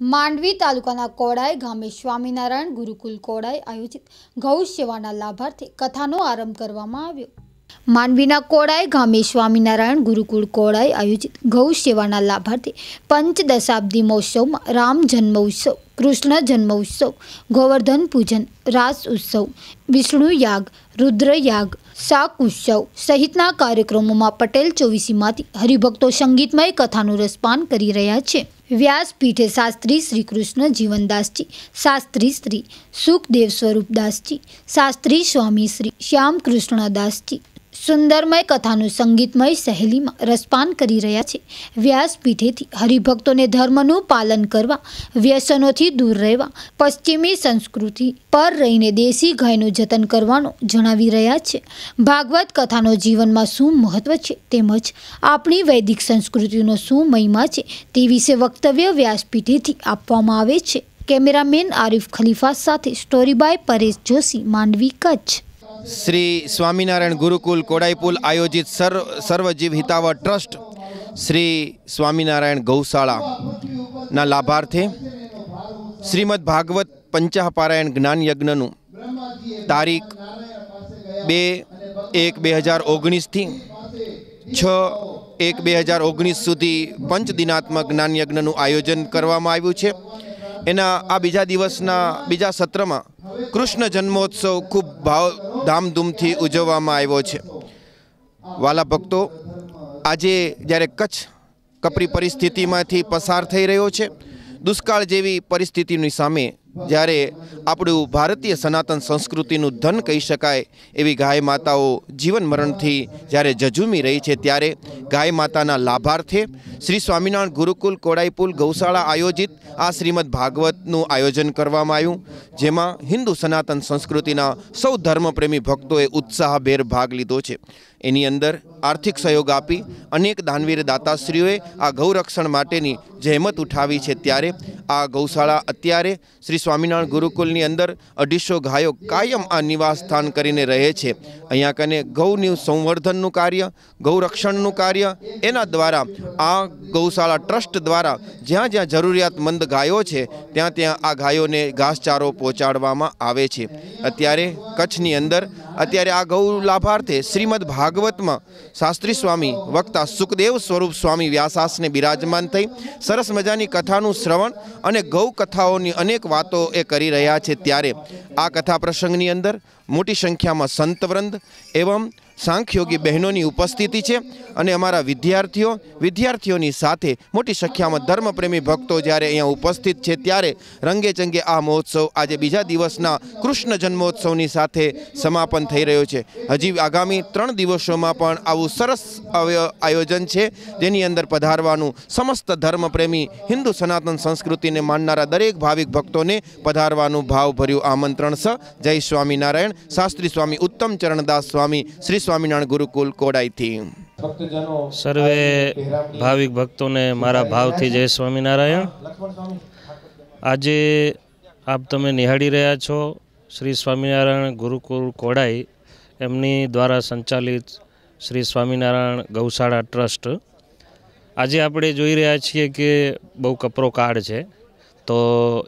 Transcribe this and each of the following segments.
માંડવી તાલુકાના કોડાઈ ગામે સ્વામિનારાયણ ગુરુકુલ કોડાઈ આયોજિત ગૌ સેવાના લાભાર્થે કથાનો આરંભ કરવામાં આવ્યો. માંડવીના કોડાઈ ગામે સ્વામિનારાયણ ગુરુકુળ કોડાઈ આયોજિત ગૌ સેવાના લાભાર્થે પંચદશાબ્દી મહોત્સવમાં રામ જન્મોત્સવ, કૃષ્ણ જન્મોત્સવ, ગોવર્ધન પૂજન, રાસ ઉત્સવ, વિષ્ણુ યાગ રુદ્ર યાગ શાક ઉત્સવ સહિતના કાર્યક્રમોમાં પટેલ ચોવીસીમાંથી હરિભક્તો સંગીતમય કથાનું રસપાન કરી રહ્યા છે. વ્યાસપીઠે શાસ્ત્રી શ્રી કૃષ્ણ જીવનદાસજી, શાસ્ત્રી શ્રી સુખદેવ સ્વરૂપદાસજી, શાસ્ત્રી સ્વામી શ્રી શ્યામકૃષ્ણદાસજી સુંદરમય કથાનું સંગીતમય સહેલીમાં રસપાન કરી રહ્યા છે. વ્યાસપીઠેથી હરિભક્તોને ધર્મનું પાલન કરવા, વ્યસનોથી દૂર રહેવા, પશ્ચિમી સંસ્કૃતિ પર રહીને દેશી ગાયનું જતન કરવાનું જણાવી રહ્યા છે. ભાગવત કથાનો જીવનમાં શું મહત્વ છે તેમજ આપણી વૈદિક સંસ્કૃતિનો શું મહિમા છે તે વિશે વક્તવ્ય વ્યાસપીઠેથી આપવામાં આવે છે. કેમેરામેન આરિફ ખલીફા સાથે સ્ટોરી બાય પરેશ જોશી, માંડવી કચ્છ. શ્રી સ્વામિનારાયણ ગુરુકુલ કોડાઈપુલ આયોજિત સર્વ સર્વજીવ હિતાવ ટ્રસ્ટ શ્રી સ્વામિનારાયણ ગૌશાળાના લાભાર્થે શ્રીમદ ભાગવત પંચાપારાયણ જ્ઞાન યજ્ઞનું તારીખ બે એક બે હજાર ઓગણીસથી છ એક બે હજાર ઓગણીસ સુધી પંચદિનાત્મક જ્ઞાન યજ્ઞનું આયોજન કરવામાં આવ્યું છે. એના આ બીજા દિવસના બીજા સત્રમાં કૃષ્ણ જન્મોત્સવ ખૂબ ભાવ ધામધૂમથી ઉજવવામાં આવ્યો છે. વાલા ભક્તો, આજે જ્યારે કચ્છ કપરી પરિસ્થિતિમાંથી પસાર થઈ રહ્યો છે, દુષ્કાળ જેવી પરિસ્થિતિની સામે જ્યારે આપણું ભારતીય સનાતન સંસ્કૃતિનું ધન કહી શકાય, એવી ગાય માતાઓ જીવન મરણથી જ્યારે જજુમી રહી છે ત્યારે ગાય માતાના લાભાર્થે શ્રી સ્વામિનારાયણ ગુરુકુલ કોડાઈપુલ ગૌશાળા આયોજિત આ શ્રીમદ ભાગવતનું આયોજન કરવામાં આવ્યું, જેમાં હિન્દુ સનાતન સંસ્કૃતિના સૌ ધર્મપ્રેમી ભક્તોએ ઉત્સાહભેર ભાગ લીધો છે. એની અંદર આર્થિક સહયોગ આપી અનેક દાનવીર દાતાશ્રીઓએ આ ગૌરક્ષણ માટેની જહેમત ઉઠાવી છે ત્યારે આ ગૌશાળા અત્યારે શ્રી સ્વામિનારાયણ ગુરુકુલની અંદર અઢીસો ગાયો કાયમ આ નિવાસ સ્થાન કરીને રહે છે. અહીંયા કને ગૌનું સંવર્ધનનું કાર્ય ગૌરક્ષણનું કાર્ય, એના દ્વારા આ ગૌશાળા ટ્રસ્ટ દ્વારા જ્યાં જ્યાં જરૂરિયાતમંદ ગાયો છે, ત્યાં ત્યાં આ ગાયોને ઘાસચારો પહોંચાડવામાં આવે છે. અત્યારે કચ્છની અંદર, અત્યારે આ ગૌ લાભાર્થે શ્રીમદ ભાગવતમાં શાસ્ત્રી સ્વામી વક્તા સુખદેવ સ્વરૂપ સ્વામી વ્યાસાસને બિરાજમાન થઈ. સરસ મજાની કથાનું શ્રવણ અને ગૌ કથાઓની અનેક વાતો એ કરી રહ્યા છે ત્યારે આ કથા પ્રસંગની અંદર મોટી સંખ્યામાં સંતવૃંદ એવં સાંખ્યોગી બહેનોની ઉપસ્થિતિ છે અને અમારા વિદ્યાર્થીઓ, વિદ્યાર્થીઓની સાથે મોટી સંખ્યામાં ધર્મપ્રેમી ભક્તો જ્યારે અહીંયા ઉપસ્થિત છે ત્યારે રંગે ચંગે આ મહોત્સવ આજે બીજા દિવસના કૃષ્ણ જન્મોત્સવની સાથે સમાપન થઈ રહ્યો છે. હજી આગામી ત્રણ દિવસોમાં પણ આવું સરસ આયોજન છે જેની અંદર પધારવાનું સમસ્ત ધર્મપ્રેમી, હિન્દુ સનાતન સંસ્કૃતિને માનનારા દરેક ભાવિક ભક્તોને પધારવાનું ભાવભર્યું આમંત્રણ સ. જય સ્વામિનારાયણ. શાસ્ત્રી સ્વામી ઉત્તમ ચરણદાસ સ્વામી, શ્રી સ્વામિનારાયણ ગુરુકુલ કોડાઈથી. સર્વે ભાવિક ભક્તોને મારા ભાવથી જય સ્વામિનારાયણ. આજે આપ તમે નિહાળી રહ્યા છો શ્રી સ્વામિનારાયણ ગુરુકુળ કોડાઈ એમની દ્વારા સંચાલિત શ્રી સ્વામિનારાયણ ગૌશાળા ટ્રસ્ટ. આજે આપણે જોઈ રહ્યા છીએ કે બહુ કપરો કાળ છે. તો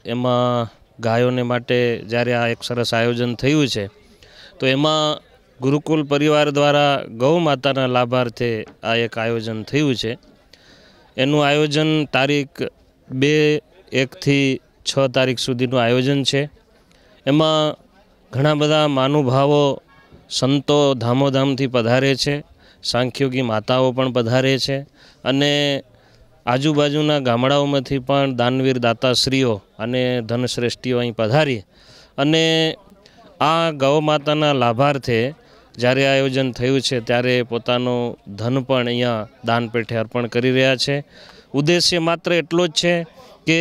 એમાં ગાયોને માટે જ્યારે આ એક સરસ આયોજન થયું છે તો એમાં ગુરુકુલ પરિવાર દ્વારા ગૌ માતાના લાભાર્થે આ એક આયોજન થયું છે. એનું આયોજન તારીખ બે એકથી છ તારીખ સુધીનું આયોજન છે. એમાં ઘણા બધા મહાનુભાવો સંતો ધામોધામથી પધારે છે. સાંખ્યોગી માતાઓ પણ પધારે છે અને આજુબાજુના ગામડાઓમાંથી પણ દાનવીર દાતાશ્રીઓ અને ધનશ્રેષ્ઠીઓ અહીં પધારી અને આ ગૌ માતાના લાભાર્થે જ્યારે આયોજન થયું છે ત્યારે પોતાનું ધન પણ અહીંયા દાન પેઠે અર્પણ કરી રહ્યા છે. ઉદ્દેશ્ય માત્ર એટલો જ છે કે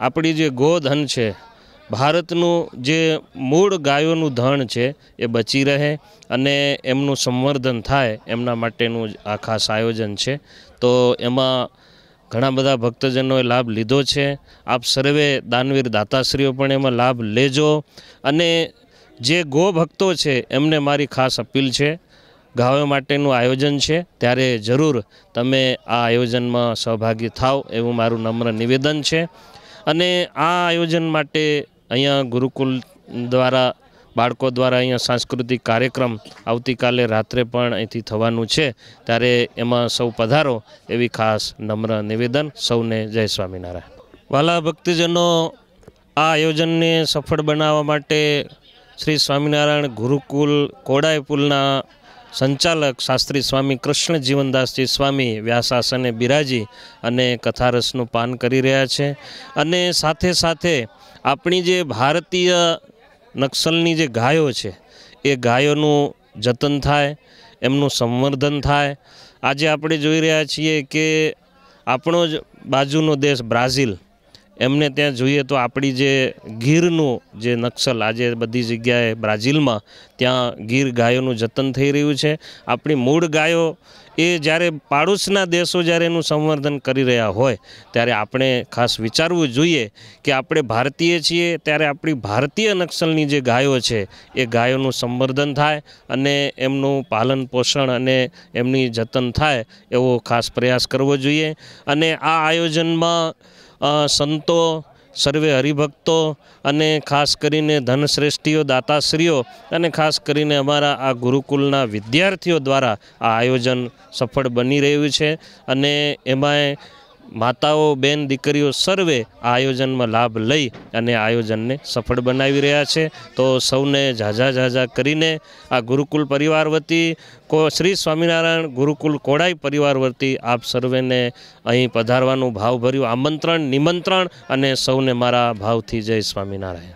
આપણી જે ગોધન છે, ભારતનું જે મૂળ ગાયોનું ધન છે એ બચી રહે અને એમનું સંવર્ધન થાય એમના માટેનું આ ખાસ આયોજન છે. તો એમાં ઘણા બધા ભક્તજનોએ લાભ લીધો છે. આપ સર્વે દાનવીર દાતાશ્રીઓ પણ એમાં લાભ લેજો અને જે ગો ભક્તો છે, એમને મારી ખાસ અપીલ છે. ગાયો માટેનું આયોજન છે. ત્યારે જરૂર તમે આ આયોજનમાં સહભાગી થાવ એવું મારું નમ્ર નિવેદન છે. અને આ આયોજન માટે અહીંયા ગુરુકુલ દ્વારા, બાળકો દ્વારા અહીંયા સાંસ્કૃતિક કાર્યક્રમ આવતીકાલે રાત્રે પણ અહીંથી થવાનું છે. ત્યારે એમાં સૌ પધારો એવી ખાસ નમ્ર નિવેદન. સૌને જય સ્વામિનારાયણ. વાલા ભક્તિજનો, આ આયોજનને સફળ બનાવવા માટે શ્રી સ્વામિનારાયણ ગુરુકુલ કોડાયપુલના સંચાલક શાસ્ત્રી સ્વામી કૃષ્ણ જીવનદાસજી સ્વામી વ્યાસાસને બિરાજી અને કથારસનું પાન કરી રહ્યા છે. અને સાથે સાથે આપણી જે ભારતીય નક્સલની જે ગાયો છે, એ ગાયોનું જતન થાય, એમનું સંવર્ધન થાય. આજે આપણે જોઈ રહ્યા છીએ કે આપણો જ બાજુનો દેશ બ્રાઝિલ એમને ત્યાં જોઈએ તો આપણી જે ગીરનું જે નક્સલ આજે બધી જગ્યાએ બ્રાઝિલમાં ત્યાં ગીર ગાયોનું જતન થઈ રહ્યું છે. આપણી મૂળ ગાયો એ જ્યારે પાડોશના દેશો જ્યારે એનું સંવર્ધન કરી રહ્યા હોય ત્યારે આપણે ખાસ વિચારવું જોઈએ કે આપણે ભારતીય છીએ ત્યારે આપણી ભારતીય નક્સલની જે ગાયો છે એ ગાયોનું સંવર્ધન થાય અને એમનું પાલન પોષણ અને એમની જતન થાય એવો ખાસ પ્રયાસ કરવો જોઈએ. અને આ આયોજનમાં સંતો, સર્વે હરિભક્તો અને ખાસ કરીને ધનશ્રેષ્ઠીઓ, દાતાશ્રીઓ અને ખાસ કરીને અમારા આ ગુરુકુલના વિદ્યાર્થીઓ દ્વારા આ આયોજન સફળ બની રહ્યું છે. અને એમાંય માતાઓ, બેન, દીકરીઓ સર્વે આ આયોજનમાં લાભ લઈ અને આયોજનને સફળ બનાવી રહ્યા છે. તો સૌને ઝાઝા ઝાઝા કરીને આ ગુરુકુલ પરિવાર વતી કો શ્રી સ્વામિનારાયણ ગુરુકુલ કોડાઈ પરિવાર વતી આપ સર્વેને અહીં પધારવાનું ભાવભર્યું આમંત્રણ, નિમંત્રણ અને સૌને મારા ભાવથી જય સ્વામિનારાયણ.